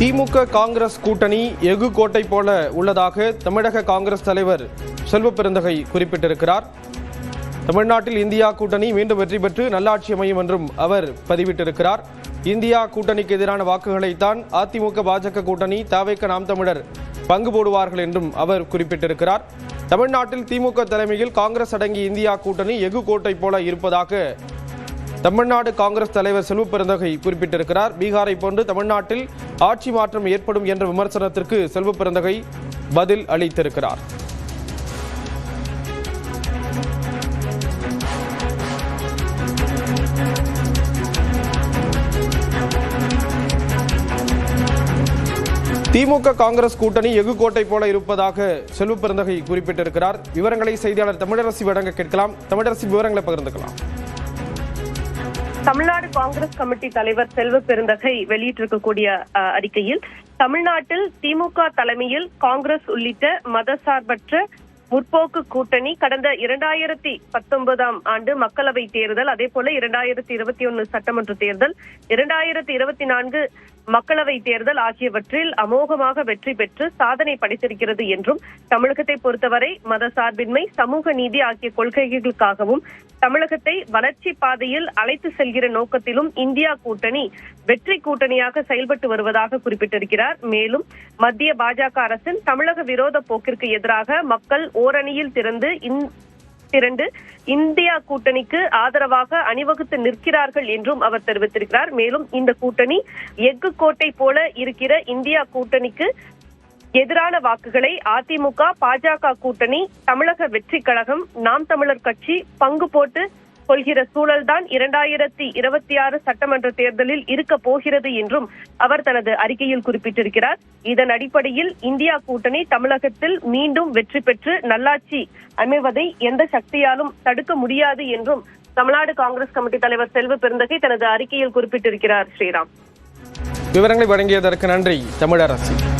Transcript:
திமுக காங்கிரஸ் கூட்டணி எஃகு கோட்டை போல உள்ளதாக தமிழக காங்கிரஸ் தலைவர் செல்வ பெருந்தகை குறிப்பிட்டிருக்கிறார். தமிழ்நாட்டில் இந்தியா கூட்டணி மீண்டும் வெற்றி பெற்று நல்லாட்சி அமையும் என்றும் அவர் பதிவிட்டிருக்கிறார். இந்தியா கூட்டணிக்கு எதிரான வாக்குகளைத்தான் அதிமுக பாஜக கூட்டணி தாவேக்க நாம் தமிழர் பங்கு போடுவார்கள் என்றும் அவர் குறிப்பிட்டிருக்கிறார். தமிழ்நாட்டில் திமுக தலைமையில் காங்கிரஸ் அடங்கிய இந்தியா கூட்டணி எஃகு கோட்டை போல இருப்பதாக தமிழ்நாடு காங்கிரஸ் தலைவர் செல்வ பெருந்தகை குறிப்பிட்டிருக்கிறார். பீகாரை போன்று தமிழ்நாட்டில் ஆட்சி மாற்றம் ஏற்படும் என்ற விமர்சனத்திற்கு செல்வ பெருந்தகை பதில் அளித்திருக்கிறார். திமுக காங்கிரஸ் கூட்டணி எஃகு கோட்டை போல இருப்பதாக செல்வ பெருந்தகை குறிப்பிட்டிருக்கிறார். விவரங்களை செய்தியாளர் தமிழரசி வழங்க கேட்கலாம். தமிழரசி விவரங்களை பகிர்ந்துக்கலாம். தமிழ்நாடு காங்கிரஸ் கமிட்டி தலைவர் செல்வ பெருந்தகை வெளியிட்டிருக்கக்கூடிய அறிக்கையில் தமிழ்நாட்டில் திமுக தலைமையில் காங்கிரஸ் உள்ளிட்ட மதசார்பற்ற முற்போக்கு கூட்டணி கடந்த இரண்டாயிரத்தி பத்தொன்பதாம் ஆண்டு மக்களவை தேர்தல் அதே போல இரண்டாயிரத்தி இருபத்தி ஒன்னு சட்டமன்ற தேர்தல் இரண்டாயிரத்தி இருபத்தி நான்கு மக்களவை தேர்தல் ஆகியவற்றில் அமோகமாக வெற்றி பெற்று சாதனை படைத்திருக்கிறது என்றும் தமிழகத்தை பொறுத்தவரை மதசார்பின்மை சமூக நீதி ஆகிய கொள்கைகளுக்காகவும் தமிழகத்தை வளர்ச்சி பாதையில் அழைத்து செல்கிற நோக்கத்திலும் இந்தியா கூட்டணி வெற்றி கூட்டணியாக செயல்பட்டு வருவதாக குறிப்பிட்டிருக்கிறார். மேலும் மத்திய பாஜக அரசின் தமிழக விரோத போக்கிற்கு எதிராக மக்கள் ஓரணியில் திறந்து இரண்டு இந்தியா கூட்டணிக்கு ஆதரவாக அணிவகுத்து நிற்கிறார்கள் என்றும் அவர் தெரிவித்திருக்கிறார். மேலும் இந்த கூட்டணி எஃகு கோட்டை போல இருக்கிற இந்தியா கூட்டணிக்கு எதிரான வாக்குகளை அதிமுக பாஜக கூட்டணி தமிழக வெற்றி கழகம் நாம் தமிழர் கட்சி பங்கு போட்டு கொள்கிற சூழல்தான் இரண்டாயிரத்தி இருபத்தி ஆறு சட்டமன்ற தேர்தலில் இருக்க போகிறது என்றும் அவர் தனது அறிக்கையில் குறிப்பிட்டிருக்கிறார். இதன் அடிப்படையில் இந்தியா கூட்டணி தமிழகத்தில் மீண்டும் வெற்றி பெற்று நல்லாட்சி அமைவதை எந்த சக்தியாலும் தடுக்க முடியாது என்றும் தமிழ்நாடு காங்கிரஸ் கமிட்டி தலைவர் செல்வ பெருந்தகை தனது அறிக்கையில் குறிப்பிட்டிருக்கிறார். ஸ்ரீராம். விவரங்களை வழங்கியதற்கு நன்றி தமிழரசு.